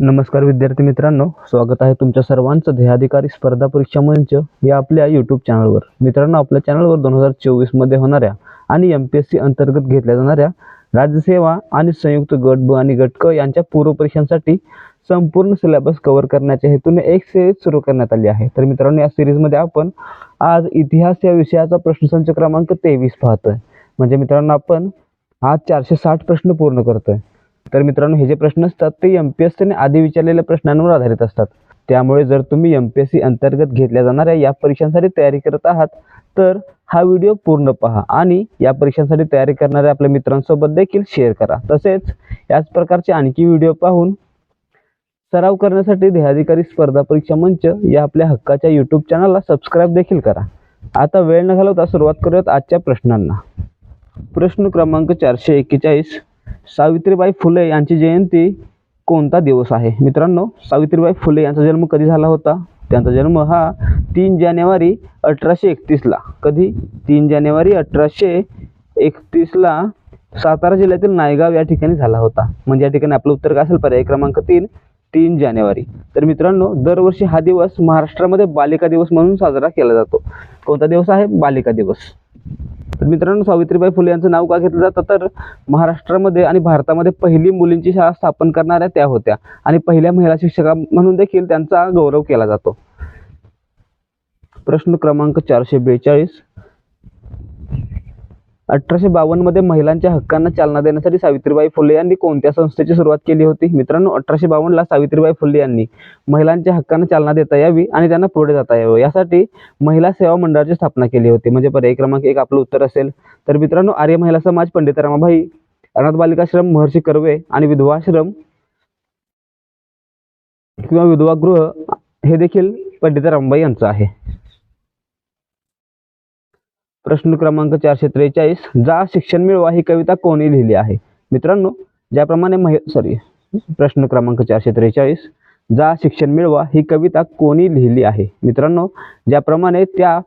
नमस्कार विद्यार्थी मित्रांनो स्वागत आहे तुमच्या सर्वांचं ध्येयाधिकारी स्पर्धा परीक्षा मंच या आपल्या यूट्यूब चॅनलवर मित्रांनो आपल्या चॅनलवर दोन हजार चोवीसमध्ये होणाऱ्या आणि एम पी एस सी अंतर्गत घेतल्या जाणाऱ्या राज्यसेवा आणि संयुक्त गट ब आणि गट क यांच्या पूर्वपरीक्षांसाठी संपूर्ण सिलेबस कव्हर करण्याच्या हेतूने एक सिरीज सुरू करण्यात आली आहे. तर मित्रांनो या सिरीजमध्ये आपण आज इतिहास या विषयाचा प्रश्नसंच क्रमांक तेवीस पाहतोय. म्हणजे मित्रांनो आपण आज चारशे साठ प्रश्न पूर्ण करतोय. तर मित्रांनो हे जे प्रश्न असतात ते एम पी एस सीने आधी विचारलेल्या प्रश्नांवर आधारित असतात. त्यामुळे जर तुम्ही एम पी एस सी अंतर्गत घेतल्या जाणाऱ्या या परीक्षांसाठी तयारी करत आहात तर हा व्हिडिओ पूर्ण पहा आणि या परीक्षांसाठी तयारी करणाऱ्या आपल्या मित्रांसोबत देखील शेअर करा. तसेच याच प्रकारचे आणखी व्हिडिओ पाहून सराव करण्यासाठी देहाधिकारी स्पर्धा परीक्षा मंच या आपल्या हक्काच्या यूट्यूब चॅनलला सबस्क्राईब देखील करा. आता वेळ न घालवता सुरुवात करूयात आजच्या प्रश्नांना. प्रश्न क्रमांक चारशे एक्केचाळीस सावित्रीबाई फुले यांची जयंती कोणता दिवस आहे? मित्रांनो सावित्रीबाई फुले यांचा जन्म कधी झाला होता? त्यांचा जन्म हा तीन जानेवारी अठराशे एकतीसला कधी? तीन जानेवारी अठराशे एकतीसला सातारा जिल्ह्यातील नायगाव या ठिकाणी झाला होता. म्हणजे या ठिकाणी आपलं उत्तर काय असेल? पर्याय क्रमांक तीन तीन जानेवारी. तर मित्रांनो दरवर्षी हा दिवस महाराष्ट्रामध्ये बालिका दिवस म्हणून साजरा केला जातो. कोणता दिवस आहे? बालिका दिवस. तर मित्रांनो सावित्रीबाई फुले यांचं नाव का घेतलं जातं? तर महाराष्ट्रामध्ये आणि भारतामध्ये पहिली मुलींची शाळा स्थापन करणाऱ्या त्या होत्या. आणि पहिल्या महिला शिक्षका म्हणून देखील त्यांचा गौरव केला जातो. प्रश्न क्रमांक चारशे बेचाळीस. अठराशे बावन्नमध्ये महिलांच्या हक्कांना चालना देण्यासाठी सावित्रीबाई फुले यांनी कोणत्या संस्थेची सुरुवात केली होती? मित्रांनो अठराशे बावन्नला सावित्रीबाई फुले यांनी महिलांच्या हक्कांना चालना देता यावी आणि त्यांना पुढे जाता यावं यासाठी महिला सेवा मंडळाची स्थापना केली होती. म्हणजे पर्याय क्रमांक एक आपलं उत्तर असेल. तर मित्रांनो आर्य महिला समाज पंडित रमाबाई अनाथ बालिकाश्रम महर्षी कर्वे आणि विधवाश्रम किंवा विधवागृह हे देखील पंडित रमाबाई यांचं आहे. प्रश्न क्रमांक चारशे त्रेचाळीस. जा शिक्षण मिळवा ही कविता कोणी लिहिली आहे? मित्रांनो ज्याप्रमाणे महि सॉरी प्रश्न क्रमांक चारशे त्रेचाळीस. जा शिक्षण मिळवा ही कविता कोणी लिहिली आहे? मित्रांनो ज्याप्रमाणे त्या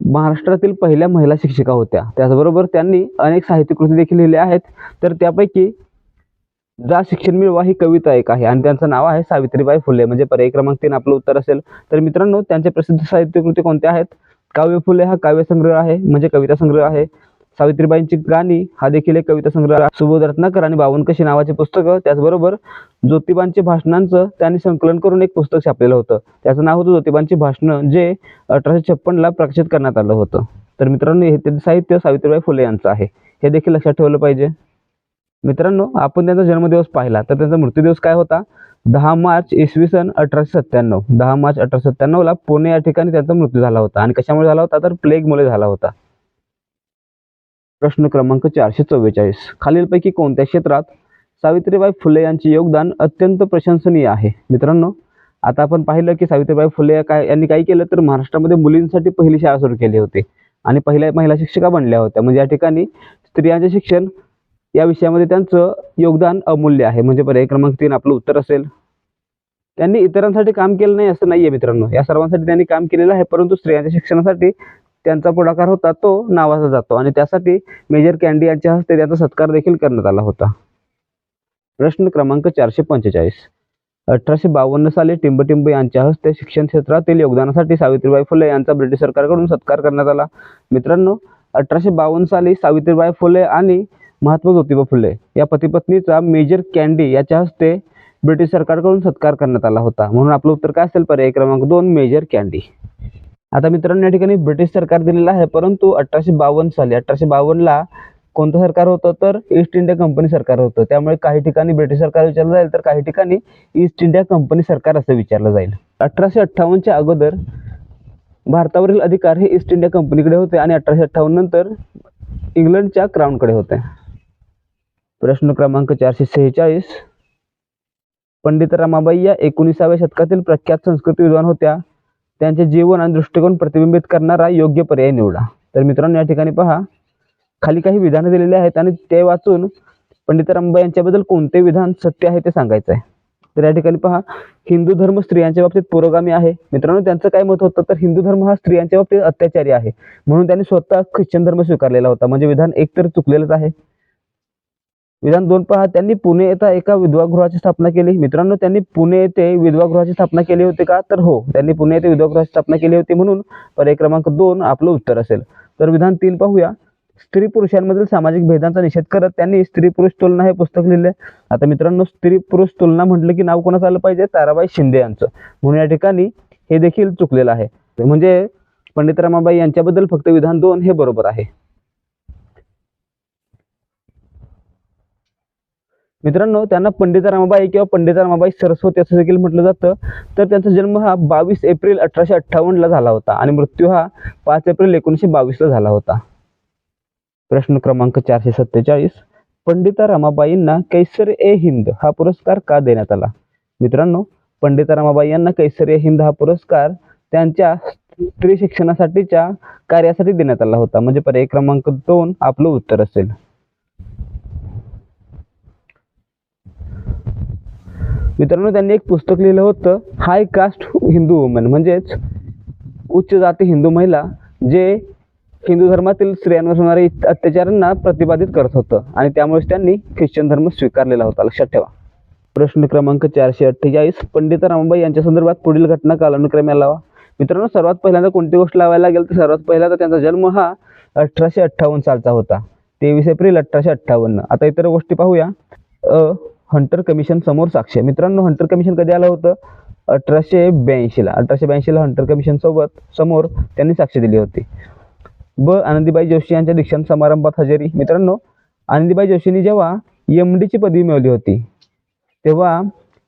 महाराष्ट्रातील पहिल्या महिला शिक्षिका होत्या त्याचबरोबर त्यांनी अनेक साहित्यकृती देखील लिहिल्या आहेत. तर त्यापैकी जा शिक्षण मिळवा ही कविता एक आहे आणि त्यांचं नाव आहे सावित्रीबाई फुले. म्हणजे पर्याय क्रमांक तीन आपलं उत्तर असेल. तर मित्रांनो त्यांच्या प्रसिद्ध साहित्यकृती कोणत्या आहेत? काव्य फुले हा काव्यसंग्रह आहे म्हणजे कविता संग्रह आहे. सावित्रीबाईंची गाणी हा देखील एक कविता संग्रह सुबोध रत्नाकर आणि बावनकशी नावाचे पुस्तकं त्याचबरोबर ज्योतिबांचे भाषणांचं त्यांनी संकलन करून एक पुस्तक छापलेलं होतं. त्याचं नाव होतं ज्योतिबांची भाषणं जे अठराशे छप्पनला प्रकाशित करण्यात आलं होतं. तर मित्रांनो हे साहित्य सावित्रीबाई फुले यांचं आहे. हे देखील लक्षात ठेवलं पाहिजे. मित्रांनो आपण त्यांचा जन्मदिवस पाहिला तर त्यांचा मृत्यूदिवस काय होता? दहा मार्च इसवी सन अठराशे सत्त्याण्णव. दहा मार्च अठराशे सत्त्याण्णवला पुणे या ठिकाणी त्यांचा मृत्यू झाला होता. आणि कशामुळे झाला होता? तर प्लेगमुळे झाला होता. प्रश्न क्रमांक चारशे चव्वेचाळीस. खालीलपैकी कोणत्या क्षेत्रात सावित्रीबाई फुले यांचे योगदान अत्यंत प्रशंसनीय आहे? मित्रांनो आता आपण पाहिलं की सावित्रीबाई फुले काय यांनी काय केलं? तर महाराष्ट्रामध्ये मुलींसाठी पहिली शाळा सुरू केली होती. आणि पहिल्या महिला शिक्षिका बनल्या होत्या. म्हणजे या ठिकाणी स्त्रियांचे शिक्षण या विषयामध्ये त्यांचं योगदान अमूल्य आहे. म्हणजे पर्याय क्रमांक तीन आपलं उत्तर असेल. त्यांनी इतरांसाठी काम केलं नाही असं नाहीये मित्रांनो. या सर्वांसाठी त्यांनी काम केलेलं आहे परंतु स्त्रियांच्या शिक्षणासाठी त्यांचा पुढाकार होता तो नावाचा जातो. आणि त्यासाठी मेजर कॅन्डी यांच्या हस्ते त्याचा सत्कार देखील करण्यात आला होता. प्रश्न क्रमांक चारशे पंचेचाळीस. अठराशे बावन्न साली टिंबटिंब यांच्या हस्ते शिक्षण क्षेत्रातील योगदानासाठी सावित्रीबाई फुले यांचा ब्रिटिश सरकारकडून सत्कार करण्यात आला. मित्रांनो अठराशे बावन्न साली सावित्रीबाई फुले आणि महात्मा ज्योतिबा फुले या पतीपत्नीचा मेजर कॅन्डी याच्या हस्ते ब्रिटिश सरकारकडून सत्कार करण्यात आला होता. म्हणून आपलं उत्तर काय असेल? पर्याय क्रमांक दोन मेजर कॅन्डी आता मित्रांनो या ठिकाणी ब्रिटिश सरकार दिलेलं आहे परंतु अठराशे बावन्न साली अठराशे बावन्नला कोणतं सरकार होतं? तर ईस्ट इंडिया कंपनी सरकार होतं. त्यामुळे काही ठिकाणी ब्रिटिश सरकार विचारलं जाईल तर काही ठिकाणी ईस्ट इंडिया कंपनी सरकार असं विचारलं जाईल. अठराशे अठ्ठावन्नच्या अगोदर भारतावरील अधिकार हे ईस्ट इंडिया कंपनीकडे होते आणि अठराशे अठ्ठावन्न नंतर इंग्लंडच्या क्राऊनकडे होते. प्रश्न क्रमांक चारशे सेहेचाळीस. पंडित रमाबाई या एकोणीसाव्या शतकातील प्रख्यात संस्कृत विद्वान होत्या. त्यांचे जीवन आणि दृष्टिकोन प्रतिबिंबित करणारा योग्य पर्याय निवडा. तर मित्रांनो या ठिकाणी पहा. खाली काही विधानं दिलेली आहेत आणि ते वाचून पंडित रमाबाई यांच्याबद्दल कोणते विधान सत्य आहे ते सांगायचं आहे. तर या ठिकाणी पहा. हिंदू धर्म स्त्रियांच्या बाबतीत पुरोगामी आहे. मित्रांनो त्यांचं काय मत होतं? तर हिंदू धर्म हा स्त्रियांच्या बाबतीत अत्याचारी आहे. म्हणून त्यांनी स्वतः ख्रिश्चन धर्म स्वीकारलेला होता. म्हणजे विधान एकतर चुकलेलंच आहे. विधान दोन पहा त्यांनी पुणे येथे एका विधवागृहाची स्थापना केली. मित्रांनो त्यांनी पुणे येथे विधवागृहाची स्थापना केली होती का? तर हो त्यांनी पुणे येथे विधवागृहाची स्थापना केली होती म्हणून पर्याय क्रमांक दोन आपलं उत्तर असेल. तर विधान तीन पाहूया. स्त्री पुरुषांमधील सामाजिक भेदांचा निषेध करत त्यांनी स्त्री पुरुष तुलना हे पुस्तक लिहिले. आता मित्रांनो स्त्री पुरुष तुलना म्हटलं की नाव कोणाचं आलं पाहिजे? ताराबाई शिंदे यांचं. म्हणून या ठिकाणी हे देखील चुकलेलं आहे. म्हणजे पंडित रमाबाई यांच्याबद्दल फक्त विधान दोन हे बरोबर आहे. मित्रांनो त्यांना पंडित रमाबाई किंवा पंडित रमाबाई सरस्वती असं देखील म्हटलं जातं. तर त्यांचा जन्म हा बावीस एप्रिल अठराशे अठ्ठावन्नला झाला होता आणि मृत्यू हा पाच एप्रिल एकोणीसशे बावीसला झाला होता. प्रश्न क्रमांक चारशे सत्तेचाळीस. पंडिता रमाबाईंना कैसर ए हिंद हा पुरस्कार का देण्यात आला? मित्रांनो पंडिता रमाबाई यांना कैसर ए हिंद हा पुरस्कार त्यांच्या स्त्री शिक्षणासाठीच्या कार्यासाठी देण्यात आला होता. म्हणजे पर्याय क्रमांक दोन आपलं उत्तर असेल. मित्रांनो त्यांनी एक पुस्तक लिहिलं होतं हाय कास्ट हिंदू वुमन. म्हणजेच उच्च जाती हिंदू महिला जे हिंदू धर्मातील स्त्रियांवर होणारे अत्याचारांना प्रतिपादित करत होतं आणि त्यामुळेच त्यांनी ख्रिश्चन धर्म स्वीकारलेला होता. लक्षात ठेवा. प्रश्न क्रमांक चारशे अठ्ठेचाळीस पंडित रामबाई यांच्या संदर्भात पुढील घटना कालानुक्रमे लावा मित्रांनो सर्वात पहिल्यांदा कोणती गोष्ट लावायला लागेल तर सर्वात पहिल्यांदा त्यांचा जन्म हा अठराशे अठ्ठावन्न सालचा होता. तेवीस एप्रिल अठराशे अठ्ठावन्न. आता इतर गोष्टी पाहूया. अ हंटर कमिशन समोर साक्ष मित्रांनो हंटर कमिशन कधी आलं होतं? अठराशे ब्याऐंशीला. अठराशे ब्याऐंशीला हंटर कमिशन सोबत समोर त्यांनी साक्ष दिली होती. ब. आनंदीबाई जोशी यांच्या दीक्षांत समारंभात हजेरी. मित्रांनो आनंदीबाई जोशींनी जेव्हा एम डीची पदवी मिळवली होती तेव्हा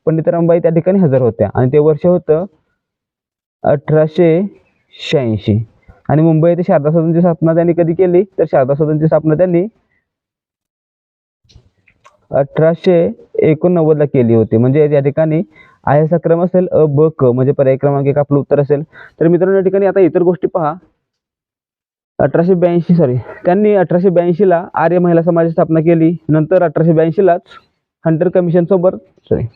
पंडितरामबाई त्या ठिकाणी हजर होत्या. आणि ते वर्ष होतं अठराशे शहाऐंशी. आणि मुंबई येथे शारदा सदनची स्थापना त्यांनी कधी केली? तर शारदा सदनची स्थापना त्यांनी अठराशे एकोणनव्वदला केली होती. म्हणजे या ठिकाणी आयचा क्रम असेल अ ब क म्हणजे पर्याय क्रमांक एक आपलं उत्तर असेल. तर मित्रांनो या ठिकाणी आता इतर गोष्टी पहा. अठराशे ब्याऐंशी सॉरी त्यांनी अठराशे ब्याऐंशीला आर्य महिला समाजाची स्थापना केली. नंतर अठराशे ब्याऐंशीलाच हंटर कमिशन सोबत सॉरी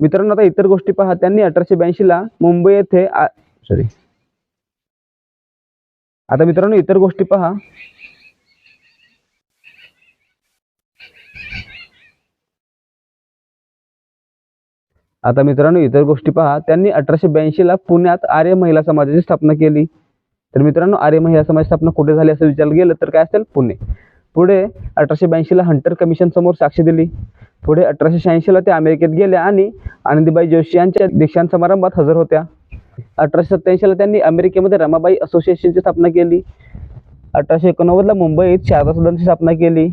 मित्रांनो आता इतर गोष्टी पहा. त्यांनी अठराशे ब्याऐंशीला मुंबई येथे सॉरी आता मित्रांनो इतर गोष्टी पहा. आता मित्रांनो इतर गोष्टी पहा. त्यांनी अठराशे ब्याऐंशीला पुण्यात आर्य महिला समाजाची स्थापना केली. तर मित्रांनो आर्य महिला समाज स्थापना कुठे झाली असं विचारलं गेलं तर काय असेल? पुणे. पुढे अठराशे ब्याऐंशीला हंटर कमिशन समोर साक्ष दिली. पुढे अठराशे शहाऐंशीला ते अमेरिकेत गेल्या आणि आनंदीबाई जोशी यांच्या दीक्षांत समारंभात हजर होत्या. अठराशे सत्याऐंशीला त्यांनी अमेरिकेमध्ये रमाबाई असोसिएशनची स्थापना केली. अठराशे एकोणनव्वदला मुंबईत शारदा सदनची स्थापना केली.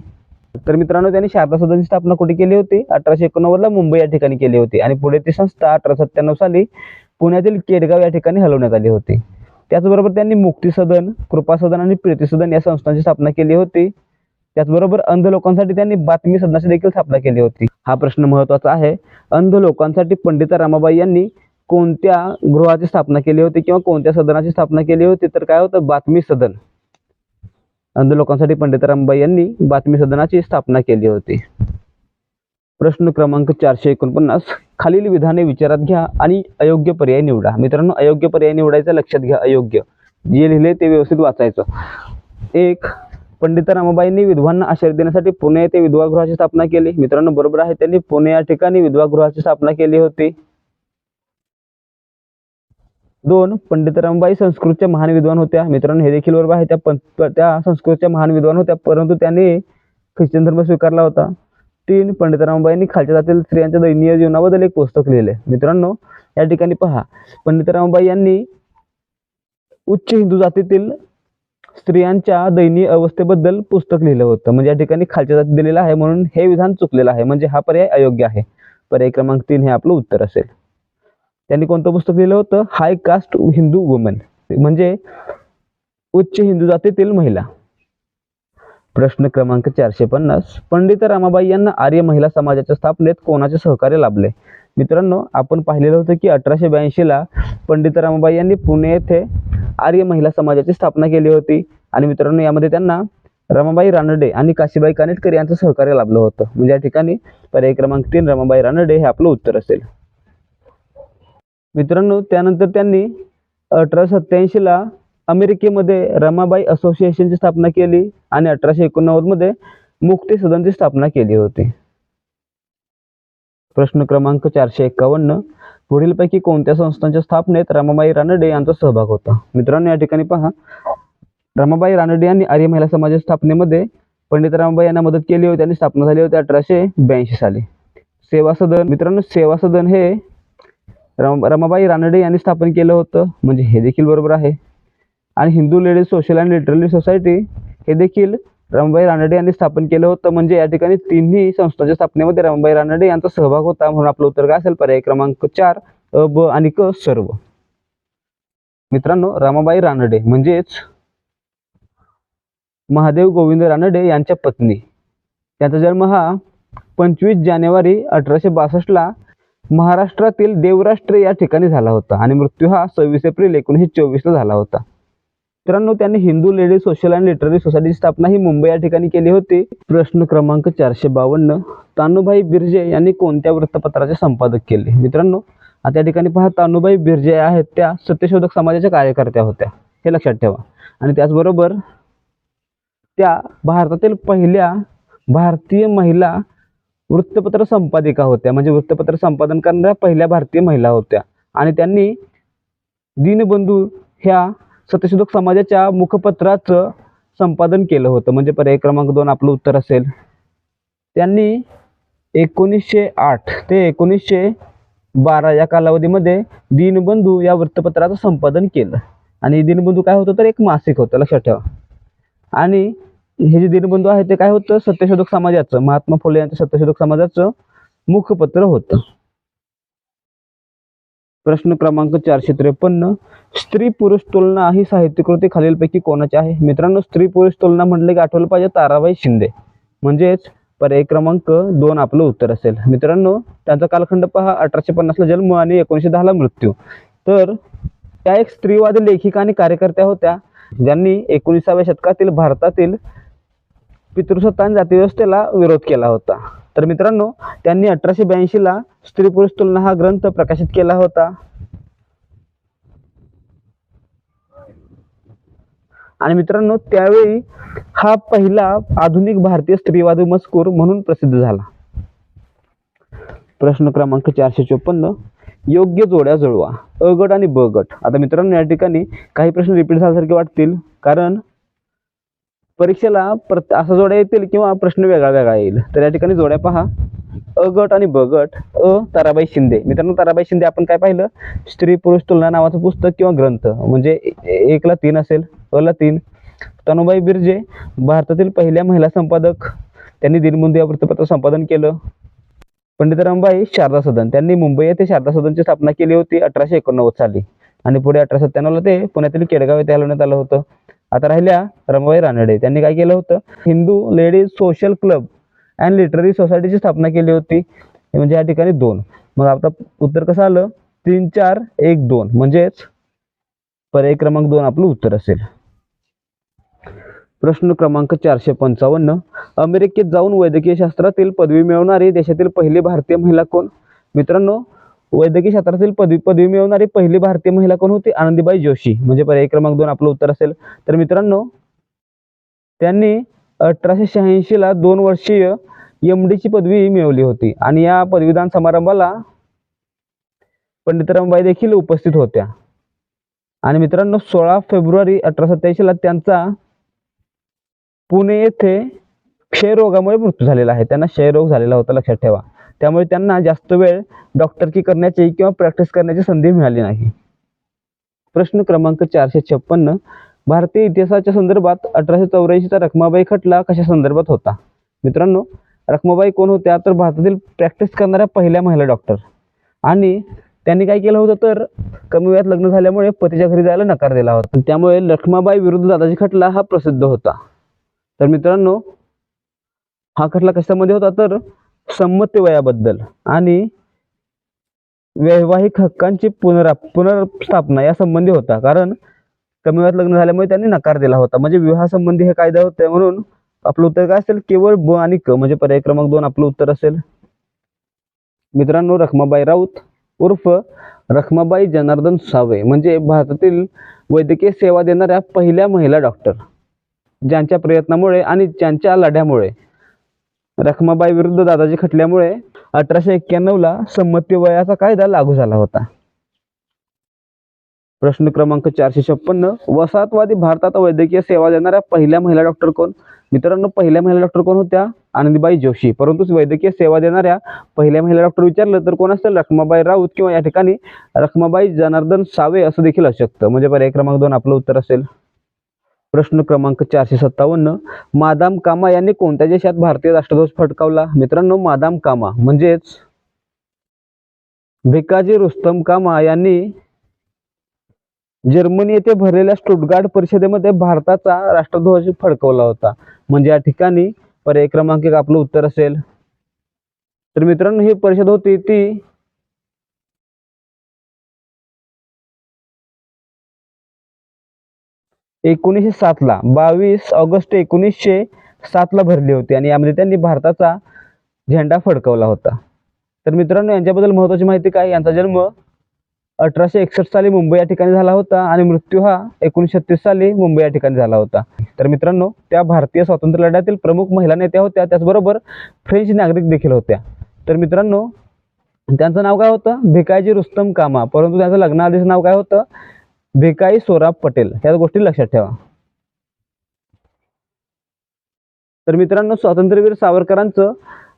तर मित्रांनो त्यांनी शारदा सदनची स्थापना कुठे केली होती? अठराशे एकोणनव्वदला मुंबई या ठिकाणी केली होती. आणि पुढे ती संस्था अठराशे सत्त्याण्णव साली पुण्यातील केडगाव या ठिकाणी हलवण्यात आली होती. त्याचबरोबर त्यांनी मुक्ती सदन कृपा सदन आणि प्रीती सदन या संस्थांची स्थापना केली होती. त्याचबरोबर अंध लोकांसाठी त्यांनी बातमी सदनाची देखील स्थापना केली होती. हा प्रश्न महत्त्वाचा आहे. अंध लोकांसाठी पंडिता रमाबाई यांनी कोणत्या गृहाची स्थापना केली होती किंवा कोणत्या सदनाची स्थापना केली होती? तर काय होतं? बातमी सदन. अंध लोकांसाठी पंडित रामबाई यांनी बातमी सदनाची स्थापना केली होती. प्रश्न क्रमांक चारशे एकोणपन्नास. खालील विधाने विचारात घ्या आणि अयोग्य पर्याय निवडा. मित्रांनो अयोग्य पर्याय निवडायचा लक्षात घ्या अयोग्य. जे लिहिले ते व्यवस्थित वाचायचं. एक पंडित रमाबाईंनी विधवांना आश्रय देण्यासाठी पुणे येथे विधवागृहाची स्थापना केली. मित्रांनो बरोबर आहे त्यांनी पुणे या ठिकाणी विधवागृहाची स्थापना केली होती. दोन पंडित रमाबाई संस्कृतच्या महान विद्वान होत्या. मित्रांनो हे देखील बरोबर आहे. त्या पं त्या संस्कृतच्या महान विद्वान होत्या परंतु त्यांनी ख्रिश्चन धर्म स्वीकारला होता. तीन पंडित रमाबाईंनी खालच्या जातील स्त्रियांच्या दैनीय जीवनाबद्दल एक पुस्तक लिहिले. मित्रांनो या ठिकाणी पहा. पंडित रमाबाई यांनी उच्च हिंदू जातीतील स्त्रियांच्या दैनीय अवस्थेबद्दल पुस्तक लिहिलं होतं. म्हणजे या ठिकाणी खालच्या जाती दिलेलं आहे म्हणून हे विधान चुकलेलं आहे. म्हणजे हा पर्याय अयोग्य आहे. पर्याय क्रमांक तीन हे आपलं उत्तर असेल. त्यांनी कोणतं पुस्तक लिहिलं होतं? हाय कास्ट हिंदू वुमन म्हणजे उच्च हिंदू जातीतील महिला. प्रश्न क्रमांक चारशे पन्नास. पंडित रामाबाई यांना आर्य महिला समाजाच्या स्थापनेत कोणाचे सहकार्य लाभले? मित्रांनो आपण पाहिलेलं होतं की अठराशे ब्याऐंशीला पंडित रामाबाई यांनी पुणे येथे आर्य महिला समाजाची स्थापना केली होती. आणि मित्रांनो यामध्ये त्यांना रमाबाई रानडे आणि काशीबाई कानेटकर यांचं सहकार्य लाभलं होतं. म्हणजे या ठिकाणी पर्याय क्रमांक तीन रमाबाई रानडे हे आपलं उत्तर असेल. मित्रांनो त्यानंतर त्यांनी अठराशे सत्याऐंशीला अमेरिकेमध्ये रमाबाई असोसिएशनची स्थापना केली आणि अठराशे एकोणनव्वदमध्ये मुक्ती सदनची स्थापना केली होती. प्रश्न क्रमांक चारशे एक्कावन्न पुढीलपैकी कोणत्या संस्थांच्या स्थापनेत रमाबाई रानडे यांचा सहभाग होता? मित्रांनो या ठिकाणी पहा. रमाबाई रानडे यांनी आर्य महिला समाजाच्या स्थापनेमध्ये पंडित रमाबाई यांना मदत केली होती आणि स्थापना झाली होती अठराशे ब्याऐंशी साली. सेवा सदन मित्रांनो सेवा सदन हे रम रमाबाई रानडे यांनी स्थापन केलं होतं. म्हणजे हे देखील बरोबर आहे. आणि Hindu ladies social and literally society हे देखील रमाबाई रानडे यांनी स्थापन केलं होतं. म्हणजे या ठिकाणी तिन्ही संस्थांच्या स्थापनेमध्ये रमाबाई रानडे यांचा सहभाग होता. म्हणून आपलं उत्तर काय असेल? पर्याय क्रमांक चार अ ब आणि क सर्व. मित्रांनो रमाबाई रानडे म्हणजेच महादेव गोविंद रानडे यांच्या पत्नी. त्यांचा जन्म हा पंचवीस जानेवारी अठराशे बासष्टला महाराष्ट्रातील देवराष्ट्र या ठिकाणी झाला होता आणि मृत्यू हा सव्वीस एप्रिल एकोणीसशे चोवीसला झाला होता. मित्रांनो त्यांनी Hindu ladies social and literary सोसायटीची स्थापना ही मुंबई या ठिकाणी केली होती. प्रश्न क्रमांक चारशे बावन्न तानुभाई बिर्जे यांनी कोणत्या वृत्तपत्राचे संपादक केले? मित्रांनो आता या ठिकाणी पहा तानुभाई बिर्जे आहेत त्या सत्यशोधक समाजाच्या कार्यकर्त्या होत्या. हे लक्षात ठेवा. आणि त्याचबरोबर त्या भारतातील पहिल्या भारतीय महिला वृत्तपत्र संपादिका होत्या. म्हणजे वृत्तपत्र संपादन करणाऱ्या पहिल्या भारतीय महिला होत्या. आणि त्यांनी दीनबंधू ह्या सत्यशोधक समाजाच्या मुखपत्राचं संपादन केलं होतं. म्हणजे पर्याय क्रमांक दोन आपलं उत्तर असेल. त्यांनी एकोणीसशे आठ ते एकोणीसशे बारा या कालावधीमध्ये दीनबंधू या वृत्तपत्राचं संपादन केलं. आणि दीनबंधू काय होतं तर एक मासिक होतं लक्षात ठेवा. आणि हे जे दीनबंधू आहे ते काय होतं? सत्यशोधक समाजाचं महात्मा फुले यांचं सत्यशोधक समाजाचं मुखपत्र होतं. प्रश्न क्रमांक चारशे त्रेपन्न स्त्री पुरुष तुलना ही साहित्यकृती खालीलपैकी कोणाची आहे? मित्रांनो स्त्री पुरुष तुलना म्हटलं की आठवलं पाहिजे ताराबाई शिंदे. म्हणजेच पर्याय क्रमांक दोन आपलं उत्तर असेल. मित्रांनो त्यांचा कालखंड पहा अठराशे पन्नासला जन्म आणि एकोणीसशे दहाला मृत्यू. तर त्या एक स्त्रीवादी लेखिका आणि कार्यकर्त्या होत्या ज्यांनी एकोणीसाव्या शतकातील भारतातील पितृसत्ता आणि जातीव्यवस्थेला विरोध केला होता. तर मित्रांनो त्यांनी अठराशे ब्याऐंशीला स्त्री पुरुष तुलना हा ग्रंथ प्रकाशित केला होता. आणि मित्रांनो त्यावेळी हा पहिला आधुनिक भारतीय स्त्रीवादी मजकूर म्हणून प्रसिद्ध झाला. प्रश्न क्रमांक चारशे चोपन्न योग्य जोड्या जुळवा अ गट आणि ब गट. आता मित्रांनो या ठिकाणी काही प्रश्न रिपीट झाल्यासारखे वाटतील कारण परीक्षेला प्रत असा जोड्या येतील किंवा प्रश्न वेगळा वेगळा येईल. तर या ठिकाणी जोड्या पहा. अ गट आणि ब गट. अ ताराबाई शिंदे. मित्रांनो ताराबाई शिंदे आपण काय पाहिलं? स्त्री पुरुष तुलना नावाचं पुस्तक किंवा ग्रंथ. म्हणजे ए- एकला तीन असेल अला तीन. तनुबाई बिर्जे भारतातील पहिल्या महिला संपादक. त्यांनी दिनबंधू या वृत्तपत्र संपादन केलं. पंडित रामबाई शारदा सदन. त्यांनी मुंबई येथे शारदा सदनची स्थापना केली होती अठराशे एकोणनव्वद साली. आणि पुढे अठराशे सत्त्याण्णवला ते पुण्यातील केडगाव येथे हलवण्यात आलं होतं. आता राहिल्या रमाबाई रानडे. त्यांनी काय केलं होतं? Hindu ladies social club and literary सोसायटीची स्थापना केली होती. म्हणजे या ठिकाणी दोन. मग आता उत्तर कसं आलं? तीन चार एक दोन. म्हणजेच पर्याय क्रमांक दोन आपलं उत्तर असेल. प्रश्न क्रमांक चारशे पंचावन्न. अमेरिकेत जाऊन वैद्यकीय शास्त्रातील पदवी मिळवणारी देशातील पहिली भारतीय महिला कोण? मित्रांनो वैद्यकीय क्षेत्रातील पदवी पदवी मिळवणारी पहिली भारतीय महिला कोण होती? आनंदीबाई जोशी. म्हणजे पर्याय क्रमांक दोन आपलं उत्तर असेल. तर मित्रांनो त्यांनी अठराशे शहाऐंशी ला दोन वर्षीय एम डीची पदवी मिळवली होती. आणि या पदवीदान समारंभाला पंडित रमाबाई देखील उपस्थित होत्या. आणि मित्रांनो सोळा फेब्रुवारी अठरा सत्याऐंशीला त्यांचा पुणे येथे क्षयरोगामुळे मृत्यू झालेला आहे. त्यांना क्षयरोग झालेला होता लक्षात ठेवा. त्यामुळे त्यांना जास्त वेळ डॉक्टरकी करण्याची किंवा प्रॅक्टिस करण्याची संधी मिळाली नाही. प्रश्न क्रमांक चारशे छप्पन्न भारतीय इतिहासाच्या संदर्भात अठराशे चौऱ्याऐंशीचा रखमाबाई खटला कशा संदर्भात होता? मित्रांनो रखमाबाई कोण होत्या? तर भारतातील प्रॅक्टिस करणाऱ्या पहिल्या महिला डॉक्टर. आणि त्यांनी काय केलं होतं? तर कमी वयात लग्न झाल्यामुळे पतीच्या घरी जायला नकार दिला होता. त्यामुळे लक्ष्माबाई विरुद्ध दादाजी खटला हा प्रसिद्ध होता. तर मित्रांनो हा खटला कशामध्ये होता? तर संमती वयाबद्दल आणि वैवाहिक हक्कांची पुनरा पुनर्स्थापना या संबंधी होता. कारण कमी वयात लग्न झाल्यामुळे त्यांनी नकार दिला होता. म्हणजे विवाहासंबंधी हे कायदा होते म्हणून आपलं उत्तर काय असेल? केवळ ब आणि क. म्हणजे पर्याय क्रमांक दोन आपलं उत्तर असेल. मित्रांनो रखमाबाई राऊत उर्फ रखमाबाई जनार्दन सावे म्हणजे भारतातील वैद्यकीय सेवा देणाऱ्या पहिल्या महिला डॉक्टर. ज्यांच्या प्रयत्नामुळे आणि ज्यांच्या लढ्यामुळे रखमाबाई विरुद्ध दादाजी खटल्यामुळे अठराशे एक्क्याण्णवला संमती वयाचा कायदा लागू झाला होता. प्रश्न क्रमांक चारशे छप्पन्न वसाहतवादी भारतात वैद्यकीय सेवा देणाऱ्या पहिल्या महिला डॉक्टर कोण? मित्रांनो पहिल्या महिला डॉक्टर कोण होत्या? आनंदीबाई जोशी. परंतु वैद्यकीय सेवा देणाऱ्या पहिल्या महिला डॉक्टर विचारलं तर कोण असेल? रखमाबाई राऊत किंवा या ठिकाणी रखमाबाई जनार्दन सावे असं देखील असू शकतं म्हणजे पर्याय क्रमांक दोन आपलं उत्तर असेल. प्रश्न क्रमांक चारशे सत्तावन्न मादाम कामा यांनी कोणत्या देशात भारतीय राष्ट्रध्वज फडकावला? मित्रांनो मादाम कामा म्हणजेच भिकाजी रुस्तम कामा यांनी जर्मनी येथे भरलेल्या स्टुटगार्ड परिषदेमध्ये भारताचा राष्ट्रध्वज फडकवला होता. म्हणजे या ठिकाणी पर्याय क्रमांक एक आपलं उत्तर असेल. तर मित्रांनो ही परिषद होती ती एकोणीसशे सातला बावीस ऑगस्ट एकोणीसशे सातला भरली होती आणि यामध्ये त्यांनी भारताचा झेंडा फडकवला होता. तर मित्रांनो यांच्याबद्दल महत्त्वाची माहिती काय? यांचा जन्म अठराशे एकसष्ट साली मुंबई या ठिकाणी झाला होता आणि मृत्यू हा एकोणीसशे छत्तीस साली मुंबई या ठिकाणी झाला होता. तर मित्रांनो त्या भारतीय स्वातंत्र्य लढ्यातील प्रमुख महिला नेत्या होत्या त्याचबरोबर फ्रेंच नागरिक देखील होत्या. तर मित्रांनो त्यांचं नाव काय होतं? भिकाजी रुस्तम कामा. परंतु त्यांचं लग्नाआधीचं नाव काय होतं? भिकाई सोराब पटेल ह्या गोष्टी लक्षात ठेवा. तर मित्रांनो स्वातंत्र्यवीर सावरकरांचं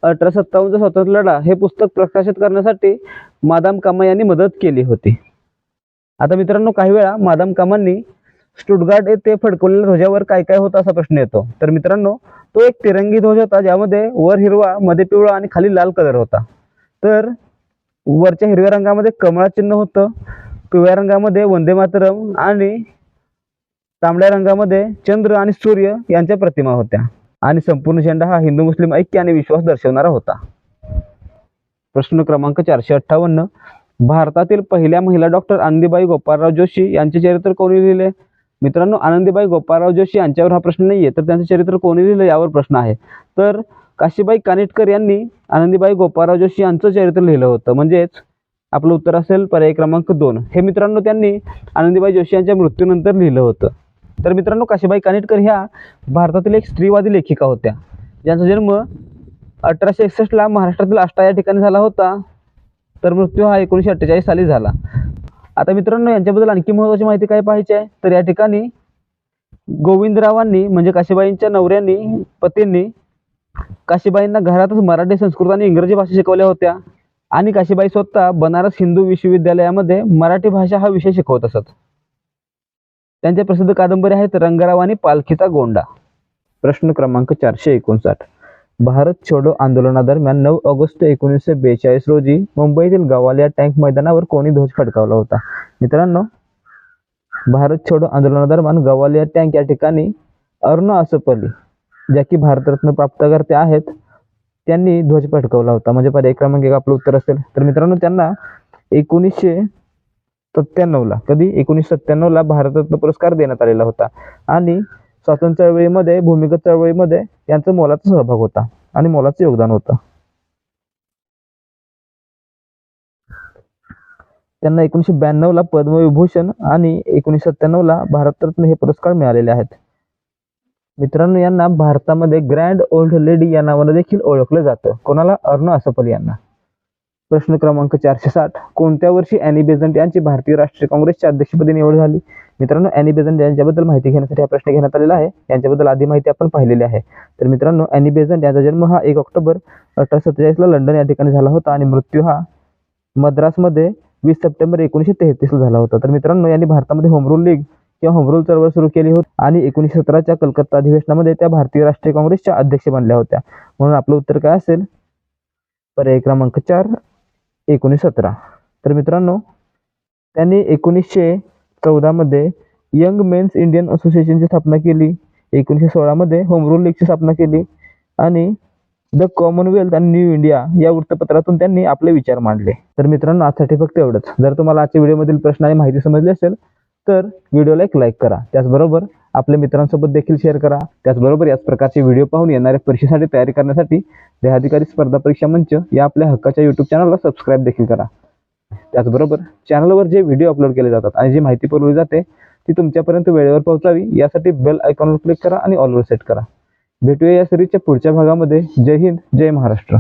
अठरा सत्तावन्नचा स्वातंत्र्य लढा हे पुस्तक प्रकाशित करण्यासाठी मादाम कामा यांनी मदत केली होती. आता मित्रांनो काही वेळा मादाम कामांनी स्टुटगार्ड येथे फडकवलेल्या ध्वजावर काय काय होतं असा प्रश्न येतो. तर मित्रांनो तो एक तिरंगी ध्वज होता ज्यामध्ये वर हिरवा मध्ये पिवळा आणि खाली लाल कलर होता. तर वरच्या हिरव्या रंगामध्ये कमळा चिन्ह होतं पिवळ्या रंगामध्ये वंदे मातरम आणि तांबड्या रंगामध्ये चंद्र आणि सूर्य यांच्या प्रतिमा होत्या. आणि संपूर्ण झेंडा हा हिंदू मुस्लिम ऐक्य आणि विश्वास दर्शवणारा होता. प्रश्न क्रमांक चारशे अठ्ठावन्न. भारतातील पहिल्या महिला डॉक्टर आनंदीबाई गोपाळराव जोशी यांचे चरित्र कोणी लिहिले? मित्रांनो आनंदीबाई गोपाळराव जोशी यांच्यावर हा प्रश्न नाही आहे तर त्यांचं चरित्र कोणी लिहिलं यावर प्रश्न आहे. तर काशीबाई कानिटकर यांनी आनंदीबाई गोपाळराव जोशी यांचं चरित्र लिहिलं होतं. म्हणजेच आपलं उत्तर असेल पर्याय क्रमांक दोन. हे मित्रांनो त्यांनी आनंदीबाई जोशी यांच्या मृत्यूनंतर लिहिलं होतं. तर मित्रांनो काशीबाई कानिटकर ह्या भारतातील एक स्त्रीवादी लेखिका होत्या. ज्यांचा जन्म अठराशे एकसष्टला महाराष्ट्रातील आष्टा या ठिकाणी झाला होता. तर मृत्यू हा एकोणीसशे अठ्ठेचाळीस साली झाला. आता मित्रांनो यांच्याबद्दल आणखी महत्त्वाची माहिती काय पाहिजे आहे? तर या ठिकाणी गोविंदरावांनी म्हणजे काशीबाईंच्या नवऱ्यांनी पतींनी काशीबाईंना घरातच मराठी संस्कृत आणि इंग्रजी भाषा शिकवल्या होत्या. आणि काशीबाई स्वतः बनारस हिंदू विश्वविद्यालयामध्ये मराठी भाषा हा विषय शिकवत असत. त्यांच्या प्रसिद्ध कादंबरी आहेत रंगराव आणि पालखीचा गोंडा. प्रश्न क्रमांक चारशे एकोणसाठ. भारत छोडो आंदोलनादरम्यान नऊ ऑगस्ट एकोणीसशे बेचाळीस रोजी मुंबईतील गवालिया टँक मैदानावर कोणी ध्वज फडकावला होता? मित्रांनो भारत छोडो आंदोलनादरम्यान गवालिया टँक या ठिकाणी अरुणा असपली ज्या की भारतरत्न प्राप्तकर्त्या आहेत त्यांनी ध्वज फडकवला होता. म्हणजे पर्याय क्रमांक एक आपलं उत्तर असेल. तर मित्रांनो त्यांना एकोणीसशे सत्त्याण्णवला कधी? एकोणीसशे सत्त्याण्णवला भारतरत्न पुरस्कार देण्यात आलेला होता. आणि स्वातंत्र्य चळवळीमध्ये भूमिगत चळवळीमध्ये यांचा मोलाचा सहभाग होता आणि मोलाचं योगदान होतं. त्यांना एकोणीसशे ब्याण्णवला पद्मविभूषण आणि एकोणीसशे सत्त्याण्णवला भारतरत्न हे पुरस्कार मिळालेले आहेत. मित्रांनो यांना भारतामध्ये ग्रँड ओल्ड लेडी या नावानं देखील ओळखलं जातं. कोणाला? अर्ण असपल यांना. प्रश्न क्रमांक चारशे साठ. कोणत्या वर्षी अॅनी बेझंट यांची भारतीय राष्ट्रीय काँग्रेसच्या अध्यक्षपदी निवड झाली? मित्रांनो अॅनी बेझंट यांच्याबद्दल माहिती घेण्यासाठी हा प्रश्न घेण्यात आलेला आहे. यांच्याबद्दल आधी माहिती आपण पाहिलेली आहे. तर मित्रांनो अॅनी बेझंट यांचा जन्म हा एक ऑक्टोबर अठराशे सत्तेचाळीसला लंडन या ठिकाणी झाला होता आणि मृत्यू हा मद्रासमध्ये वीस सप्टेंबर एकोणीसशे तेहतीसला झाला होता. तर मित्रांनो यांनी भारतामध्ये होमरूल लीग किंवा होमरूल चळवळ सुरू केली होती आणि एकोणीसशे सतराच्या कलकत्ता अधिवेशनामध्ये त्या भारतीय राष्ट्रीय काँग्रेसच्या अध्यक्ष बनल्या होत्या. म्हणून आपलं उत्तर काय असेल? पर्याय क्रमांक चार एकोणीस सतरा तर मित्रांनो त्यांनी एकोणीसशे चौदामध्ये यंग मेन्स इंडियन असोसिएशनची स्थापना केली. एकोणीसशे सोळामध्ये होम रूल लीगची स्थापना केली. आणि द कॉमनवेल्थ आणि न्यू इंडिया या वृत्तपत्रातून त्यांनी आपले विचार मांडले. तर मित्रांनो आजसाठी फक्त एवढंच. जर तुम्हाला आजच्या व्हिडिओमधील प्रश्न आणि माहिती समजली असेल तर व्हिडिओला एक लाईक करा. त्याचबरोबर आपल्या मित्रांसोबत देखील शेअर करा. त्याचबरोबर याच प्रकारचे व्हिडिओ पाहून येणाऱ्या परीक्षेसाठी तयारी करण्यासाठी देहाधिकारी स्पर्धा परीक्षा मंच या आपल्या हक्काच्या यूट्यूब चॅनलला सबस्क्राईब देखील करा. त्याचबरोबर चॅनलवर जे व्हिडिओ अपलोड केले जातात आणि जी माहिती पुरवली जाते ती तुमच्यापर्यंत वेळेवर पोहोचावी यासाठी बेल आयकॉनवर क्लिक करा आणि ऑलवर सेट करा. भेटूया या सिरीजच्या पुढच्या भागामध्ये. जय हिंद जय महाराष्ट्र.